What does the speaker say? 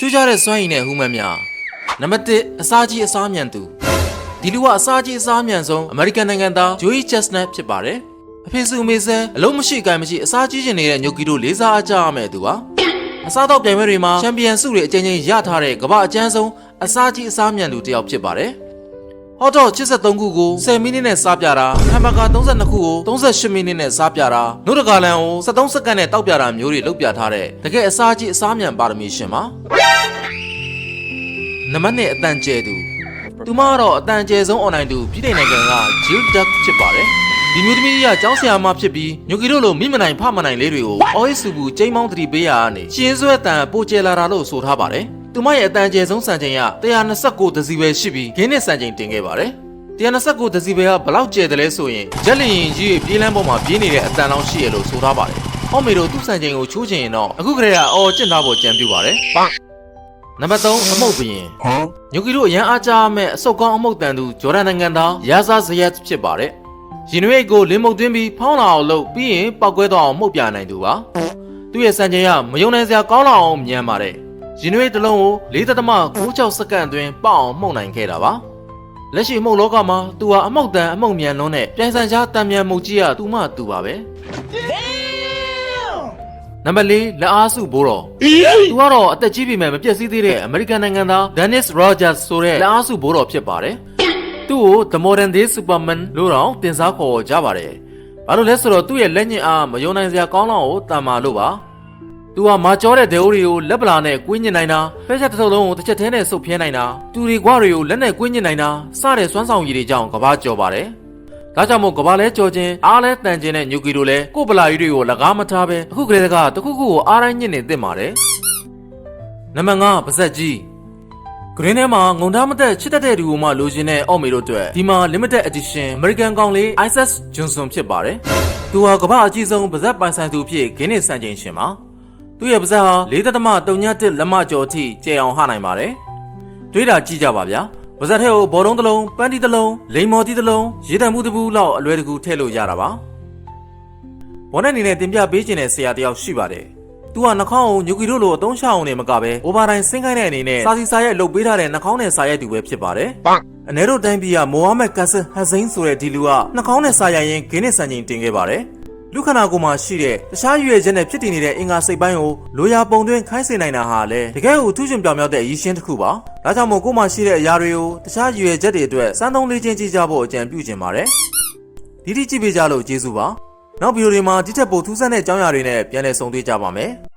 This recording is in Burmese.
ထူးခြားတဲ့စွမ်းရည်နဲ့ဟူမှန်များနံပါတ်1အစားကြီးအစားမြန်သူဒီလူကအစားကြီးအစားမြန်ဆုံးအမေရိကန်နိုင်ငံသားဂျိုအီချက်စနက်ဖြစ်ပါတယ်အဖေစုအမေဆန်းအလုံးမရှိကိုင်မရှိအစားကြီးကျင်နေတဲ့ညိုကီတို့လေးစားအားကြရမယ့်သူပါအစားတော့ပြိုင်ပွဲတွေမှာချန်ပီယံဆုတွေအကြိမ်ကြိမ်ရထားတဲ့ကမ္ဘာအကျန်းဆုံးအစားကြီးအစားမြန်သူတစ်ယောက်ဖြစ်ပါတယ် ဟော့တော့83ခုကို10မိနစ်နဲ့စားပြတာဟမ်ဘဂါ32ခုကို38မိနစ်နဲ့စားပြတာနို့တကာလန်ကို73စက္ကန့်နဲ့တောက်ပြတာမျိုးတွေလုပ်ပြထားတဲ့တကယ်အစားကြီးအစားမြန်ပါရမီရှင်ပါနံပါတ်1အတန်ကျဲသူသူမကတော့အတန်ကျဲဆုံးအွန်လိုင်းသူပြည်ထိုင်နိုင်ငံက Jill Duck ဖြစ်ပါတယ်ဒီမျိုးသမီးကြီးကကျောင်းဆရာမဖြစ်ပြီးညိုကီတို့လိုမိမနိုင်ဖမနိုင်လေးတွေကိုအော်ဟစ်စုဘူးကျိန်းမောင်းသတိပေးရကနေရှင်းဆွဲတန်ပိုကျဲလာတာလို့ဆိုထားပါတယ် သူမရဲ့အတန်ကျဲဆုံးစံချိန်က129ဒစီဘယ်ရှိပြီးခင်းနဲ့စံချိန်တင်ခဲ့ပါတယ်129ဒစီဘယ်ကဘလောက်ကျဲတယ်လဲဆိုရင်ဂျက်လီရင်ကြီးရဲ့ပြေးလန်းပေါ်မှာပြေးနေတဲ့အတန်လောင်းရှိရလို့ဆိုထားပါတယ်။အော်မေတို့သူ့စံချိန်ကိုချိုးချင်ရင်တော့အခုကလေးကအော်ကျင့်သားဖို့ကြံပြူပါတယ်။ပန့်နံပါတ်3အမုတ်ဘရင် Huh? ညိုကီတို့အရန်အားကြားမဲ့အစုပ်ကောင်းအမုတ်တန်သူဂျော်ဒန်နိုင်ငံသားယာဇာဇယက်ဖြစ်ပါတယ်။ရင်ရွေးကိုလင်းမုတ်သွင်းပြီးဖောင်းလာအောင်လုပ်ပြီးရင်ပောက်ကွဲသွားအောင်မှုတ်ပြနိုင်သူပါ။သူ့ရဲ့စံချိန်ကမယုံနိုင်စရာကောင်းလောက်အောင်မြန်ပါတယ်။ ရင်ရွေးတစ်လုံးကို4.96စက္ကန့်အတွင်းပေါက်အောင်မှုတ်နိုင်ခဲ့တာပါ။လက်ရှိအမှုတ်လောကမှာသူဟာအမှုတ်တန်အမှုတ်မြန်လွန်းတဲ့ပြိုင်ဆိုင်ရှားတံမြန်မှုတ်ကြီးကသူမှသူပါပဲ။နံပါတ်၄လက်အားစုဘိုးတော်သူကတော့အသက်ကြီးပြီမဲ့မပြည့်စည်သေးတဲ့အမေရိကန်နိုင်ငံသား Dennis Rogers ဆိုတဲ့လက်အားစုဘိုးတော်ဖြစ်ပါတယ်။သူ့ကို The Modern Day Superman လို့တော့တင်စားခေါ်ကြပါတယ်။ဘာလို့လဲဆိုတော့သူ့ရဲ့လက်ညှိအားမယုံနိုင်စရာကောင်းလောက်ကိုတန်မာလို့ပါ။ သူကမာကျောတဲ့ဒေအိုတွေကိုလက်ပလာနဲ့ကွင်းညင်နိုင်တာဖက်ချက်တစ်ထုပ်လုံးကိုတစ်ချက်သေးနဲ့ဆုပ်ဖြဲနိုင်တာတူရီကွာတွေကိုလက်နဲ့ကွင်းညင်နိုင်တာစတဲ့စွမ်းဆောင်ရည်တွေကြောင့်ကဘာကျော်ပါတယ်။ဒါကြောင့်မို့ကဘာလဲကြော်ခြင်းအားလဲတန်ခြင်းနဲ့ညူကီတို့လဲကို့ပလာကြီးတွေကိုလကားမထားပဲအခုကလေးကတခုခုကိုအားတိုင်းညစ်နေသင့်ပါတယ်။နံပါတ်5ပါဇက်ကြီးဂရင်းထဲမှာငုံသားမသက်ချစ်တတ်တဲ့သူကိုမှလိုချင်တဲ့အော့မေတို့အတွက်ဒီမှာ limited edition American ကောင်လေး Isis Johnson ဖြစ်ပါတယ်။သူဟာကမ္ဘာအကြီးဆုံးပါဇက်ပိုင်ဆိုင်သူဖြစ်ဂင်းနေစံချိန်ရှင်ပါ။ သူ့ရဲ့ပါဇက်ဟာ4.31လက်မကျော်အထိကျယ်အောင်ဟနိုင်ပါတယ်။တွေးတာကြည့်ကြပါဗျာ။ပါဇက်ထဲကိုဘောလုံးတစ်လုံးပန်းတီတစ်လုံးလိမ်မော်တီတစ်လုံးရေတံမှုတစ်ဘူးလောက်အလွယ်တကူထည့်လို့ရတာပါ။ဘောနဲ့အနေနဲ့တင်ပြပေးခြင်းတဲ့ဆရာတယောက်ရှိပါတယ်။သူကနှာခေါင်းကိုညူကီတို့လိုအသုံးချအောင်နေမကပဲအိုဘာတိုင်းဆင်းခိုင်းတဲ့အနေနဲ့စာစီစာရိုက်လုပ်ပေးထားတဲ့နှာခေါင်းနဲ့စာရိုက်သူပဲဖြစ်ပါတယ် Bonk. ။အနေတို့တိုင်းပြည်ကမိုဟာမက်ကန်ဆာဟဇိန်းဆိုတဲ့ဒီလူကနှာခေါင်းနဲ့စာရိုက်ရင်းဂင်းနဲ့စံချိန်တင်ခဲ့ပါတယ်။ လူခန္ဓာကိုယ်မှာရှိတဲ့တခြားရွေချက်နဲ့ဖြစ်တည်နေတဲ့အင်္ဂါစိတ်ပိုင်းကိုလိုရာပုံသွင်းခိုင်းစေနိုင်တာဟာလေတကယ်ကိုထူးချွန်ပြောင်မြောက်တဲ့အရည်ရှင်းတစ်ခုပါ။ဒါကြောင့်မို့ကိုယ်မှာရှိတဲ့အရာတွေကိုတခြားရွေချက်တွေအတွက်စမ်းသုံးလေးချင်းကြည့်ကြဖို့အကြံပြုချင်ပါတယ်။ဒီတိကြည့်ပေးကြလို့ကျေးဇူးပါ။နောက်ဗီဒီယိုတွေမှာဒီထက်ပိုထူးဆန်းတဲ့အကြောင်းအရာတွေနဲ့ပြန်လည်ဆုံတွေ့ကြပါမယ်။